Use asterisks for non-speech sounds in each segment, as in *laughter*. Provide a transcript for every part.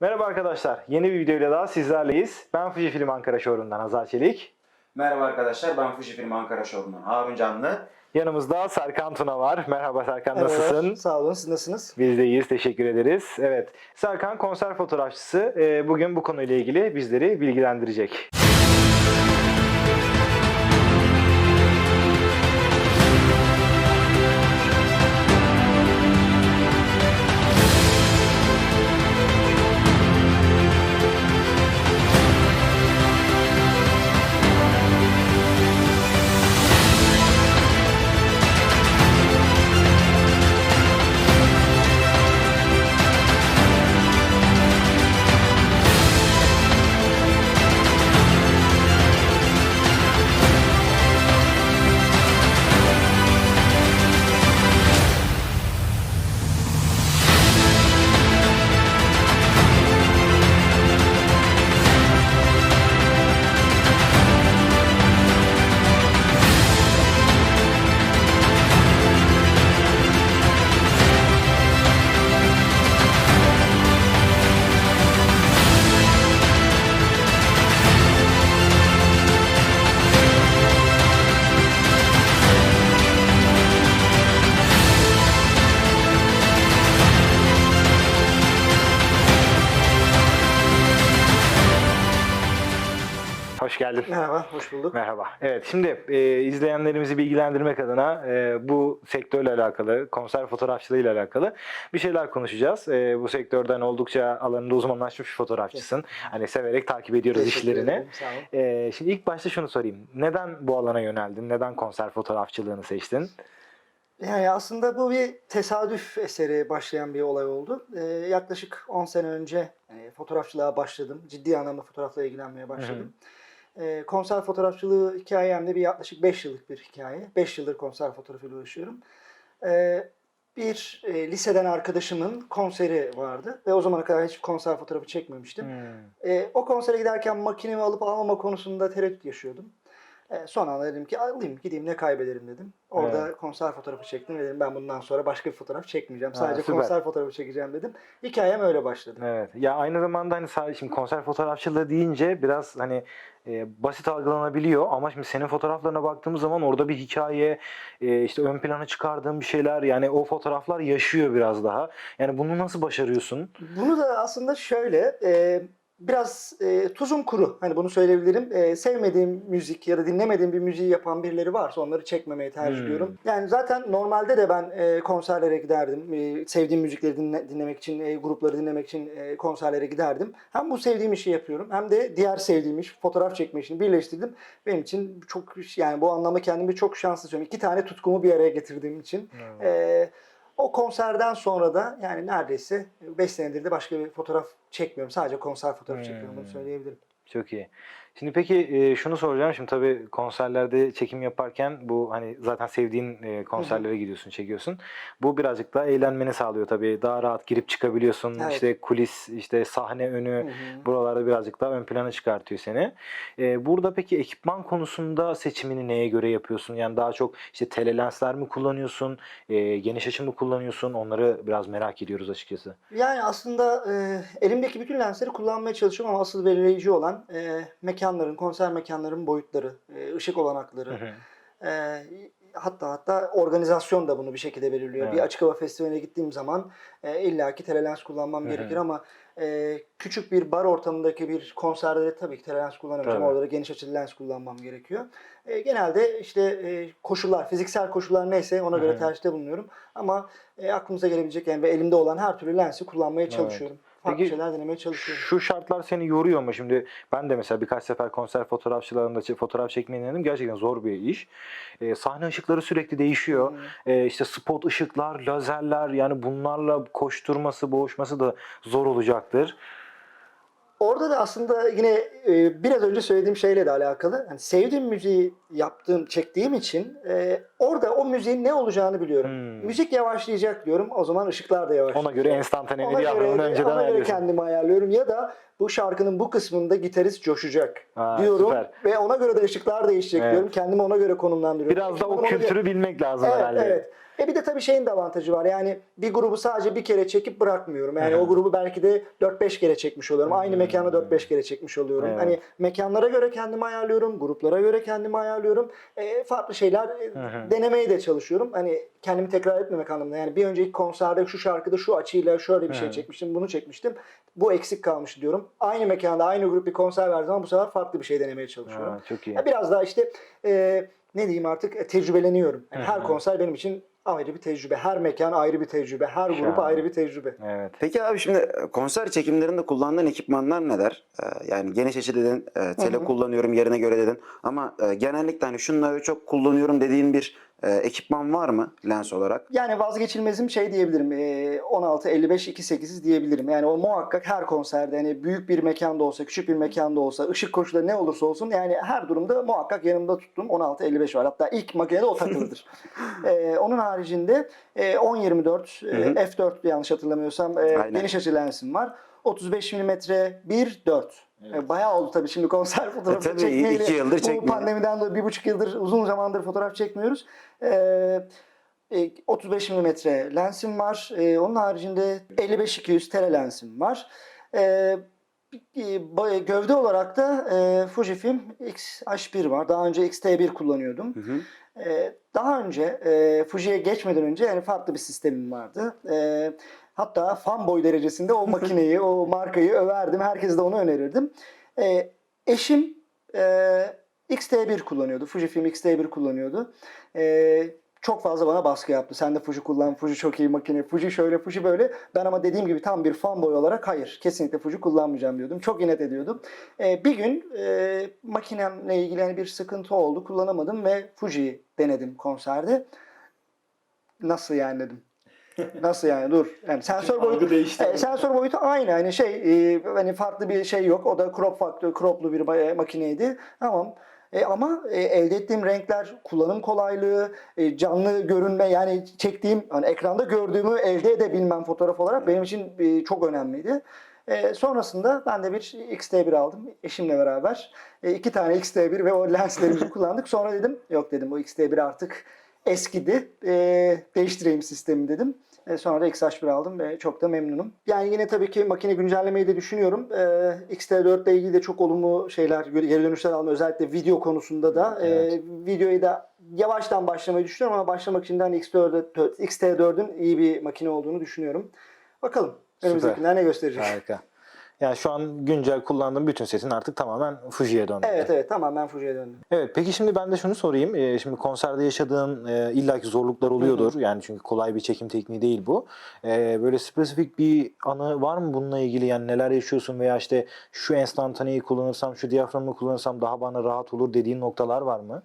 Merhaba arkadaşlar. Yeni bir videoyla daha sizlerleyiz. Ben Fujifilm Ankara Showroom'dan Hazal Çelik. Merhaba arkadaşlar, ben Fujifilm Ankara Showroom'dan Harun Canlı. Yanımızda Serkan Tuna var. Merhaba Serkan Merhabalar, nasılsın? Sağ olun. Siz nasılsınız? Biz de iyiyiz. Teşekkür ederiz. Evet. Serkan konser fotoğrafçısı. Ee, Bugün bu konuyla ilgili bizleri bilgilendirecek. Geldin. Merhaba, hoş bulduk. Merhaba. Evet şimdi e, izleyenlerimizi bilgilendirmek adına e, bu sektörle alakalı, konser fotoğrafçılığı ile alakalı bir şeyler konuşacağız. E, bu sektörden oldukça alanında uzmanlaşmış bir fotoğrafçısın. Hani severek takip ediyoruz Teşekkür işlerini. ederim. E, şimdi ilk başta şunu sorayım. Neden bu alana yöneldin? Neden konser fotoğrafçılığını seçtin? Yani aslında bu bir tesadüf eseri başlayan bir olay oldu. Ee, yaklaşık 10 sene önce e, fotoğrafçılığa başladım. Ciddi anlamda fotoğrafla ilgilenmeye başladım. Ee, konser fotoğrafçılığı hikayem de bir yaklaşık 5 yıllık bir hikaye. 5 yıldır konser fotoğrafıyla uğraşıyorum. Ee, bir e, liseden arkadaşımın konseri vardı ve o zamana kadar hiç konser fotoğrafı çekmemiştim. Hmm. E, o konsere giderken makinemi alıp almama konusunda tereddüt yaşıyordum. E, son anda dedim ki alayım gideyim ne kaybederim dedim. Orada Evet. konser fotoğrafı çektim ve dedim ben bundan sonra başka bir fotoğraf çekmeyeceğim. Ha, Sadece süper. konser fotoğrafı çekeceğim dedim. Hikayem öyle başladı. Evet. Ya aynı zamanda hani sadece şimdi konser fotoğrafçılığı deyince biraz hani e, basit algılanabiliyor ama şimdi senin fotoğraflarına baktığımız zaman orada bir hikaye, e, işte ön plana çıkardığın bir şeyler yani o fotoğraflar yaşıyor biraz daha. Yani bunu nasıl başarıyorsun? Bunu da aslında şöyle e, biraz e, tuzum kuru. Hani bunu söyleyebilirim. E, sevmediğim müzik ya da dinlemediğim bir müziği yapan birileri varsa onları çekmemeyi tercih Hmm. ediyorum. Yani zaten normalde de ben e, konserlere giderdim. E, sevdiğim müzikleri dinle- dinlemek için, e, grupları dinlemek için e, konserlere giderdim. Hem bu sevdiğim işi yapıyorum hem de diğer sevdiğim iş fotoğraf çekme işini birleştirdim. Benim için çok yani bu anlamda kendimi çok şanslı hissediyorum. İki tane tutkumu bir araya getirdiğim için. Ee, o konserden sonra da yani neredeyse 5 senedir de başka bir fotoğraf çekmiyorum. Sadece konser fotoğrafı çekiyorum bunu Hmm. söyleyebilirim. Çok iyi. Şimdi peki e, şunu soracağım. Şimdi tabii konserlerde çekim yaparken bu hani zaten sevdiğin e, konserlere gidiyorsun, çekiyorsun. Bu birazcık daha eğlenmeni sağlıyor tabii. Daha rahat girip çıkabiliyorsun. Evet. İşte kulis, işte sahne önü Hı hı. buralarda birazcık daha ön plana çıkartıyor seni. E, burada peki ekipman konusunda seçimini neye göre yapıyorsun? Yani daha çok işte telelensler mi kullanıyorsun? E, geniş açı mı kullanıyorsun? Onları biraz merak ediyoruz açıkçası. Yani aslında e, elimdeki bütün lensleri kullanmaya çalışıyorum ama asıl belirleyici olan e, mekanların, konser mekanların boyutları, e, ışık olanakları. E, hatta hatta organizasyon da bunu bir şekilde belirliyor. Evet. Bir açık hava festivaline gittiğim zaman e, illaki telelens kullanmam Hı gerekir ama e, küçük bir bar ortamındaki bir konserde de tabii ki telelens kullanamayacağım. Tabii. Orada da geniş açılı lens kullanmam gerekiyor. E, genelde işte e, koşullar, fiziksel koşullar neyse ona göre hı. tercihte bulunuyorum. Ama e, aklımıza gelebilecek yani ve elimde olan her türlü lensi kullanmaya çalışıyorum. Farklı Peki, şeyler denemeye çalışıyorum. Şu şartlar seni yoruyor mu? Şimdi ben de mesela birkaç sefer konser fotoğrafçılarında fotoğraf çekmeyi denedim. Gerçekten zor bir iş. Ee, sahne ışıkları sürekli değişiyor. Ee, işte spot ışıklar, lazerler yani bunlarla koşturması, boğuşması da zor olacaktır. Orada da aslında yine e, biraz önce söylediğim şeyle de alakalı. Yani sevdiğim müziği yaptığım, çektiğim için e, orada o müziğin ne olacağını biliyorum. Hmm. Müzik yavaşlayacak diyorum. O zaman ışıklar da yavaşlayacak. Ona göre enstantane Ona bir yavrunu önceden ona göre kendimi ayarlıyorum ya da bu şarkının bu kısmında gitarist coşacak Ha, diyorum süper. ve ona göre de ışıklar değişecek Evet. diyorum. Kendimi ona göre konumlandırıyorum. Biraz da o ona göre- kültürü bilmek lazım Evet, herhalde. evet. E bir de tabii şeyin de avantajı var. Yani bir grubu sadece bir kere çekip bırakmıyorum. Yani o grubu belki de 4-5 kere çekmiş oluyorum. Aynı mekana 4-5 kere çekmiş oluyorum. Evet. Hani mekanlara göre kendimi ayarlıyorum, gruplara göre kendimi ayarlıyorum. E, farklı şeyler e, hı. denemeye de çalışıyorum. Hani kendimi tekrar etmemek anlamında. Yani bir önceki konserde şu şarkıda şu açıyla şöyle bir şey çekmiştim, bunu çekmiştim. Bu eksik kalmış diyorum. Aynı mekanda aynı grup bir konser verdiği zaman bu sefer farklı bir şey denemeye çalışıyorum. Ha, çok iyi. Ya biraz daha işte e, ne diyeyim artık e, tecrübeleniyorum. Yani her konser benim için ayrı bir tecrübe. Her mekan ayrı bir tecrübe. Her grup Şahane. ayrı bir tecrübe. Evet. Peki abi şimdi e, konser çekimlerinde kullandığın ekipmanlar neler? Ee, yani geniş açı dedin, e, tele Hı hı. kullanıyorum yerine göre dedin. Ama e, genellikle hani şunları çok kullanıyorum dediğin bir e, ekipman var mı lens olarak? Yani vazgeçilmezim şey diyebilirim. E, 16 55 28 diyebilirim. Yani o muhakkak her konserde hani büyük bir mekanda olsa, küçük bir mekanda olsa, ışık koşulları ne olursa olsun yani her durumda muhakkak yanımda tuttuğum 16 55 var. Hatta ilk makinede o takılıdır. *laughs* E, onun haricinde e, 10 24 e, Hı hı. f4 yanlış hatırlamıyorsam e, Aynen. geniş açı lensim var. 35 mm 1 4. E, Bayağı oldu tabii şimdi konser *laughs* fotoğrafı E, tabii, çekmeyeli. iki yıldır Bu çekmiyor. pandemiden dolayı bir buçuk yıldır uzun zamandır fotoğraf çekmiyoruz. Ee, e, 35 mm lensim var. Ee, onun haricinde 55-200 tele lensim var. Ee, e, gövde olarak da e, Fujifilm X-H1 var. Daha önce X-T1 kullanıyordum. Hı hı. Ee, daha önce e, Fuji'ye geçmeden önce yani farklı bir sistemim vardı. Ee, hatta fanboy derecesinde o makineyi, o *laughs* markayı överdim. Herkese de onu önerirdim. Ee, eşim e, X-T1 kullanıyordu. Fujifilm X-T1 kullanıyordu. Ee, çok fazla bana baskı yaptı. Sen de Fuji kullan, Fuji çok iyi makine, Fuji şöyle, Fuji böyle. Ben ama dediğim gibi tam bir fanboy olarak hayır, kesinlikle Fuji kullanmayacağım diyordum. Çok inat ediyordum. Ee, bir gün e, makinemle ilgili hani bir sıkıntı oldu, kullanamadım ve Fuji'yi denedim konserde. Nasıl yani dedim. Nasıl yani dur. Yani sensör boyutu değişti. e, sensör boyutu aynı hani şey e, hani farklı bir şey yok. O da crop faktör croplu bir ma- makineydi. Tamam. E, ama e, elde ettiğim renkler, kullanım kolaylığı, e, canlı görünme yani çektiğim hani ekranda gördüğümü elde edebilmem fotoğraf olarak benim için e, çok önemliydi. E, sonrasında ben de bir X-T1 aldım eşimle beraber. E, iki tane X-T1 ve o lenslerimizi *laughs* kullandık. Sonra dedim yok dedim o X-T1 artık eskidi. E, değiştireyim sistemi dedim. E, sonra da X-H1 aldım ve çok da memnunum. Yani yine tabii ki makine güncellemeyi de düşünüyorum. E, X-T4 ile ilgili de çok olumlu şeyler, geri dönüşler aldım. Özellikle video konusunda da. E, Evet. videoyu da yavaştan başlamayı düşünüyorum ama başlamak için de hani X-T4 X-T4'ün iyi bir makine olduğunu düşünüyorum. Bakalım önümüzdeki günler ne gösterecek. Harika. Yani şu an güncel kullandığım bütün setin artık tamamen Fuji'ye döndü. Evet evet tamam ben Fuji'ye döndüm. Evet peki şimdi ben de şunu sorayım. Ee, şimdi konserde yaşadığın e, illaki zorluklar oluyordur. Yani çünkü kolay bir çekim tekniği değil bu. Ee, böyle spesifik bir anı var mı bununla ilgili? Yani neler yaşıyorsun veya işte şu enstantaneyi kullanırsam, şu diyaframı kullanırsam daha bana rahat olur dediğin noktalar var mı?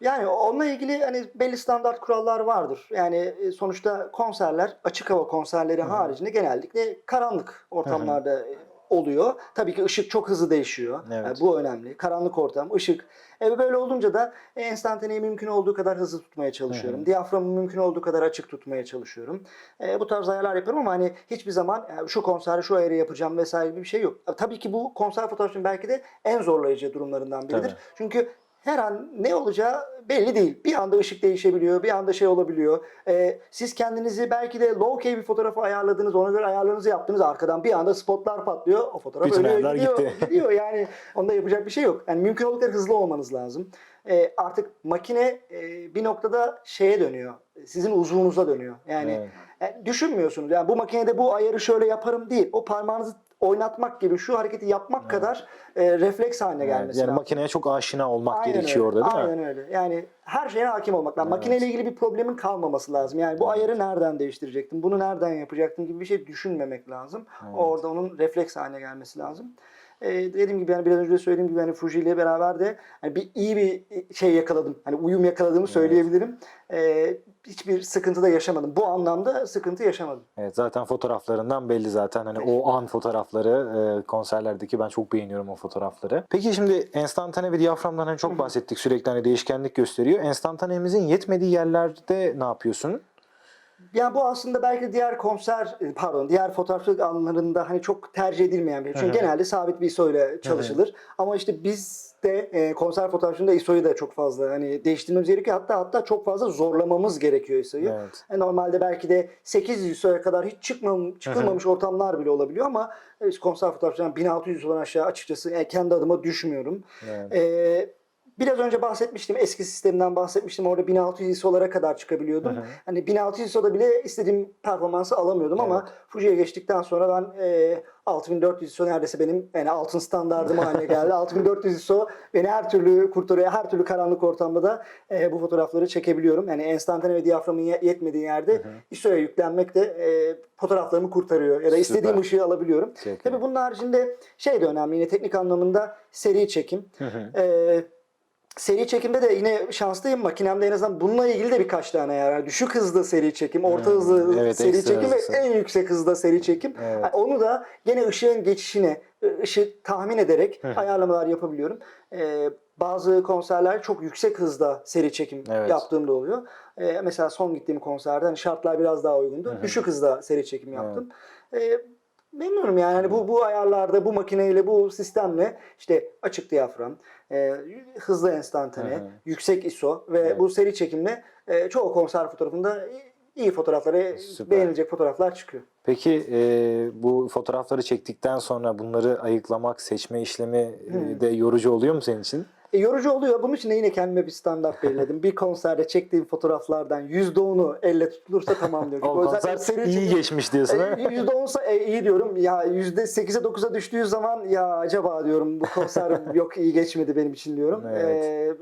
Yani onunla ilgili hani belli standart kurallar vardır. Yani e, sonuçta konserler, açık hava konserleri haricinde genellikle karanlık ortamlarda e, oluyor. Tabii ki ışık çok hızlı değişiyor. Evet. Yani bu önemli. Karanlık ortam, ışık. E, böyle olunca da e, enstantaneyi mümkün olduğu kadar hızlı tutmaya çalışıyorum. Diyaframı mümkün olduğu kadar açık tutmaya çalışıyorum. E, bu tarz ayarlar yapıyorum ama hani hiçbir zaman yani şu konserde şu ayarı yapacağım vesaire gibi bir şey yok. E, Tabii ki bu konser fotoğrafının belki de en zorlayıcı durumlarından biridir. Tabii. Çünkü her an ne olacağı belli değil. Bir anda ışık değişebiliyor, bir anda şey olabiliyor. Ee, siz kendinizi belki de low key bir fotoğrafı ayarladınız, ona göre ayarlarınızı yaptınız. Arkadan bir anda spotlar patlıyor, o fotoğraf Bütün ayarlar gidiyor. gitti. gidiyor. Yani onda yapacak bir şey yok. Yani mümkün olduğu kadar hızlı olmanız lazım. Ee, artık makine e, bir noktada şeye dönüyor. Sizin uzvunuza dönüyor. Yani Evet. yani düşünmüyorsunuz. Yani bu makinede bu ayarı şöyle yaparım değil. O parmağınızı oynatmak gibi şu hareketi yapmak kadar e, refleks haline Evet, gelmesi yani lazım. makineye çok aşina olmak Aynen gerekiyor öyle. orada değil mi? Aynen öyle. Yani her şeye hakim olmak lazım. Evet. Makineyle ilgili bir problemin kalmaması lazım. Yani bu ayarı nereden değiştirecektim, bunu nereden yapacaktım gibi bir şey düşünmemek lazım. Orada onun refleks haline gelmesi lazım. Ee, dediğim gibi yani biraz önce de söylediğim gibi hani Fuji ile beraber de hani bir iyi bir şey yakaladım. Hani uyum yakaladığımı söyleyebilirim. Ee, hiçbir sıkıntı da yaşamadım. Bu anlamda sıkıntı yaşamadım. Evet zaten fotoğraflarından belli zaten hani o an fotoğrafları e, konserlerdeki ben çok beğeniyorum o fotoğrafları. Peki şimdi enstantane ve diyaframdan hani çok bahsettik sürekli hani değişkenlik gösteriyor. Enstantanemizin yetmediği yerlerde ne yapıyorsun? Yani bu aslında belki diğer konser, e, pardon diğer fotoğrafçılık alanlarında hani çok tercih edilmeyen bir şey. Çünkü hı. genelde sabit bir ISO ile çalışılır. Ama işte biz de e, konser fotoğrafçılığında ISO'yu da çok fazla hani değiştirmemiz gerekiyor. Hatta hatta çok fazla zorlamamız gerekiyor ISO'yu. Evet. E, Normalde belki de 800 ISO'ya kadar hiç çıkmam, çıkılmamış ortamlar bile olabiliyor ama e, konser fotoğrafçılığından 1600 ISO'dan aşağı açıkçası e, kendi adıma düşmüyorum. Evet. Ee, biraz önce bahsetmiştim eski sistemden bahsetmiştim orada 1600 ISO'lara kadar çıkabiliyordum. Hı hı. Hani 1600 ISO'da bile istediğim performansı alamıyordum ama Fuji'ye geçtikten sonra ben e, 6400 ISO neredeyse benim yani altın standardım haline geldi. *laughs* 6400 ISO beni her türlü kurtarıyor. Her türlü karanlık ortamda da e, bu fotoğrafları çekebiliyorum. Yani enstantane ve diyaframın ye- yetmediği yerde ISO'ya yüklenmek de e, fotoğraflarımı kurtarıyor. Ya da istediğim Süper. ışığı alabiliyorum. Çok. Tabii bunun haricinde şey de önemli yine teknik anlamında seri çekim. Ee, seri çekimde de yine şanslıyım. Makinemde en azından bununla ilgili de birkaç tane yer var. Düşük hızda seri çekim, orta Hmm, hızlı evet, seri çekim ve hızlı. en yüksek hızda seri çekim. Evet. Yani Onu da gene ışığın geçişine, ışık tahmin ederek ayarlamalar yapabiliyorum. Ee, bazı konserler çok yüksek hızda seri çekim Evet. yaptığımda oluyor. Ee, mesela son gittiğim konserde hani şartlar biraz daha uygundu. Düşük hızda seri çekim yaptım. Ee, memnunum yani Hani bu bu ayarlarda bu makineyle bu sistemle işte açık diyafram, e, hızlı enstantane, Hı yüksek ISO ve Evet. bu seri çekimle e, çoğu konser fotoğrafında iyi fotoğrafları, Süper. beğenilecek fotoğraflar çıkıyor. Peki e, bu fotoğrafları çektikten sonra bunları ayıklamak, seçme işlemi e, de yorucu oluyor mu senin için? E, yorucu oluyor. Bunun için de yine kendime bir standart belirledim. bir konserde çektiğim fotoğraflardan %10'u elle tutulursa tamam diyorum. O konser seri iyi çekim- geçmiş diyorsun? E, %10'sa e, iyi diyorum. Ya %8'e 9'a düştüğü zaman ya acaba diyorum bu konser *laughs* yok iyi geçmedi benim için diyorum. Evet. E,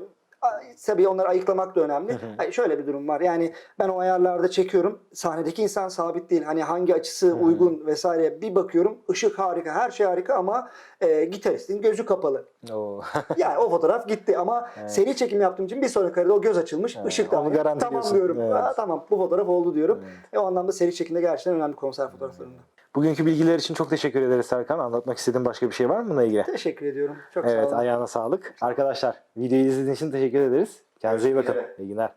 tabii onları ayıklamak da önemli. Ay, şöyle bir durum var. Yani ben o ayarlarda çekiyorum. Sahnedeki insan sabit değil. Hani hangi açısı uygun vesaire bir bakıyorum. Işık harika, her şey harika ama e, gitaristin gözü kapalı. Oo. *laughs* Yani o fotoğraf gitti ama seri çekim yaptığım için bir sonraki karede o göz açılmış. da onu var. garantiliyorsun. Tamam diyorum. Evet. Aa, tamam bu fotoğraf oldu diyorum. E, o anlamda seri çekimde gerçekten önemli konser fotoğraflarında. Bugünkü bilgiler için çok teşekkür ederiz Serkan. Anlatmak istediğin başka bir şey var mı bununla ilgili? Teşekkür ediyorum. Çok sağ Evet olun. ayağına sağlık. Arkadaşlar videoyu izlediğiniz için teşekkür ederiz. Kendinize iyi bakın. İyi günler.